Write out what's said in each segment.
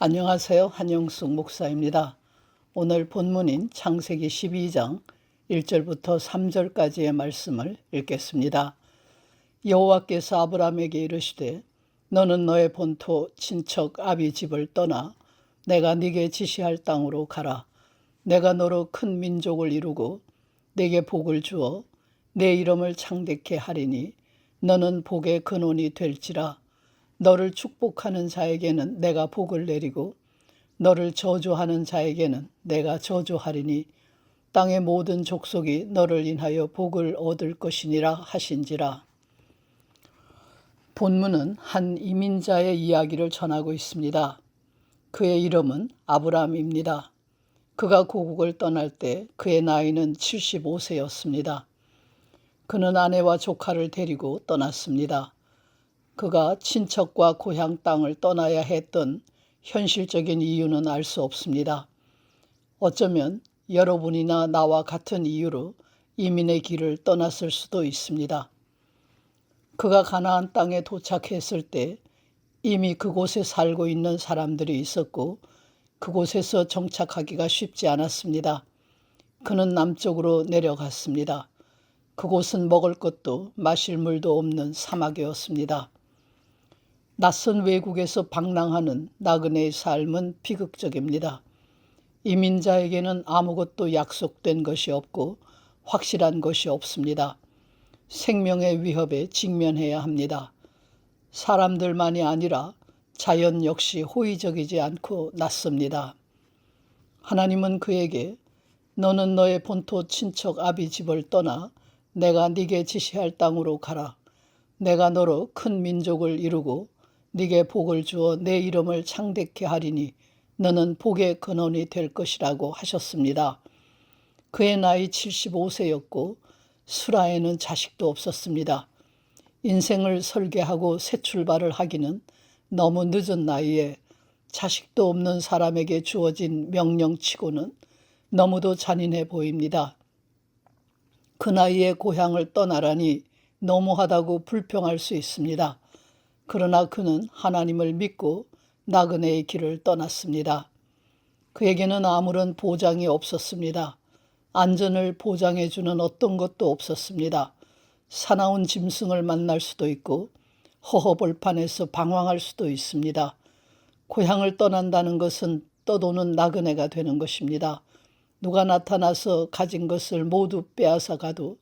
안녕하세요. 한영숙 목사입니다. 오늘 본문인 창세기 12장 1절부터 3절까지의 말씀을 읽겠습니다. 여호와께서 아브라함에게 이르시되 너는 너의 본토 친척 아비 집을 떠나 내가 네게 지시할 땅으로 가라. 내가 너로 큰 민족을 이루고 내게 복을 주어 내 이름을 창대케 하리니 너는 복의 근원이 될지라. 너를 축복하는 자에게는 내가 복을 내리고 너를 저주하는 자에게는 내가 저주하리니 땅의 모든 족속이 너를 인하여 복을 얻을 것이니라 하신지라. 본문은 한 이민자의 이야기를 전하고 있습니다. 그의 이름은 아브라함입니다. 그가 고국을 떠날 때 그의 나이는 75세였습니다. 그는 아내와 조카를 데리고 떠났습니다. 그가 친척과 고향 땅을 떠나야 했던 현실적인 이유는 알 수 없습니다. 어쩌면 여러분이나 나와 같은 이유로 이민의 길을 떠났을 수도 있습니다. 그가 가나안 땅에 도착했을 때 이미 그곳에 살고 있는 사람들이 있었고 그곳에서 정착하기가 쉽지 않았습니다. 그는 남쪽으로 내려갔습니다. 그곳은 먹을 것도 마실 물도 없는 사막이었습니다. 낯선 외국에서 방랑하는 나그네의 삶은 비극적입니다. 이민자에게는 아무것도 약속된 것이 없고 확실한 것이 없습니다. 생명의 위협에 직면해야 합니다. 사람들만이 아니라 자연 역시 호의적이지 않고 낯섭니다. 하나님은 그에게 너는 너의 본토 친척 아비 집을 떠나 내가 네게 지시할 땅으로 가라. 내가 너로 큰 민족을 이루고 네게 복을 주어 내 이름을 창대케 하리니 너는 복의 근원이 될 것이라고 하셨습니다. 그의 나이 75세였고 수라에는 자식도 없었습니다. 인생을 설계하고 새 출발을 하기는 너무 늦은 나이에 자식도 없는 사람에게 주어진 명령치고는 너무도 잔인해 보입니다. 그 나이에 고향을 떠나라니 너무하다고 불평할 수 있습니다. 그러나 그는 하나님을 믿고 나그네의 길을 떠났습니다. 그에게는 아무런 보장이 없었습니다. 안전을 보장해 주는 어떤 것도 없었습니다. 사나운 짐승을 만날 수도 있고 허허벌판에서 방황할 수도 있습니다. 고향을 떠난다는 것은 떠도는 나그네가 되는 것입니다. 누가 나타나서 가진 것을 모두 빼앗아 가도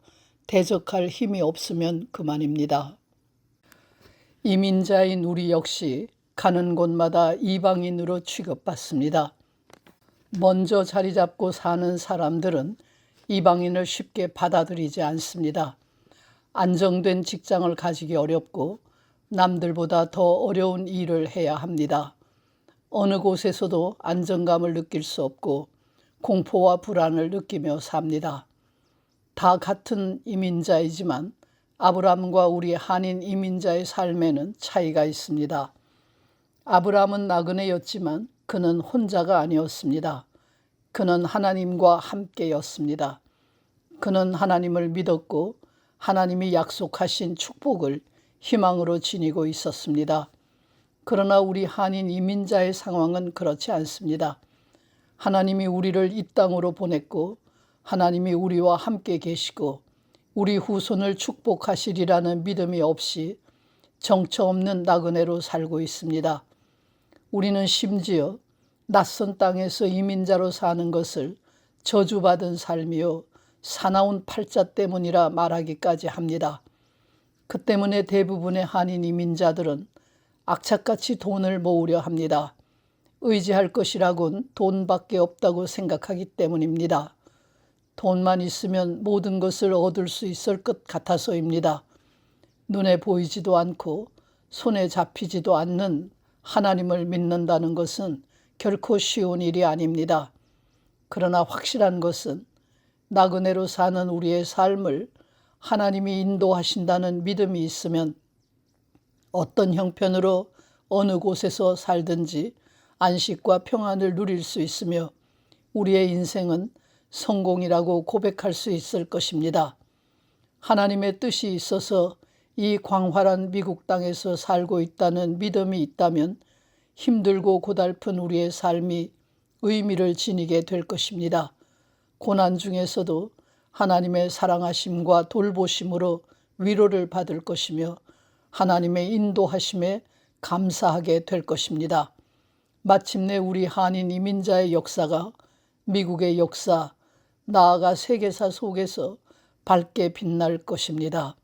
대적할 힘이 없으면 그만입니다. 이민자인 우리 역시 가는 곳마다 이방인으로 취급받습니다. 먼저 자리 잡고 사는 사람들은 이방인을 쉽게 받아들이지 않습니다. 안정된 직장을 가지기 어렵고 남들보다 더 어려운 일을 해야 합니다. 어느 곳에서도 안정감을 느낄 수 없고 공포와 불안을 느끼며 삽니다. 다 같은 이민자이지만 아브라함과 우리 한인 이민자의 삶에는 차이가 있습니다. 아브라함은 나그네였지만 그는 혼자가 아니었습니다. 그는 하나님과 함께였습니다. 그는 하나님을 믿었고 하나님이 약속하신 축복을 희망으로 지니고 있었습니다. 그러나 우리 한인 이민자의 상황은 그렇지 않습니다. 하나님이 우리를 이 땅으로 보냈고 하나님이 우리와 함께 계시고 우리 후손을 축복하시리라는 믿음이 없이 정처 없는 나그네로 살고 있습니다. 우리는 심지어 낯선 땅에서 이민자로 사는 것을 저주받은 삶이요 사나운 팔자 때문이라 말하기까지 합니다. 그 때문에 대부분의 한인 이민자들은 악착같이 돈을 모으려 합니다. 의지할 것이라곤 돈밖에 없다고 생각하기 때문입니다. 돈만 있으면 모든 것을 얻을 수 있을 것 같아서입니다. 눈에 보이지도 않고 손에 잡히지도 않는 하나님을 믿는다는 것은 결코 쉬운 일이 아닙니다. 그러나 확실한 것은 나그네로 사는 우리의 삶을 하나님이 인도하신다는 믿음이 있으면 어떤 형편으로 어느 곳에서 살든지 안식과 평안을 누릴 수 있으며 우리의 인생은 성공이라고 고백할 수 있을 것입니다. 하나님의 뜻이 있어서 이 광활한 미국 땅에서 살고 있다는 믿음이 있다면 힘들고 고달픈 우리의 삶이 의미를 지니게 될 것입니다. 고난 중에서도 하나님의 사랑하심과 돌보심으로 위로를 받을 것이며 하나님의 인도하심에 감사하게 될 것입니다. 마침내 우리 한인 이민자의 역사가 미국의 역사, 나아가 세계사 속에서 밝게 빛날 것입니다.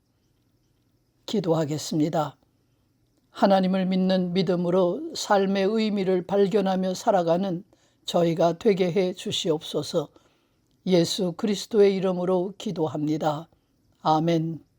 기도하겠습니다. 하나님을 믿는 믿음으로 삶의 의미를 발견하며 살아가는 저희가 되게 해 주시옵소서 예수 그리스도의 이름으로 기도합니다. 아멘.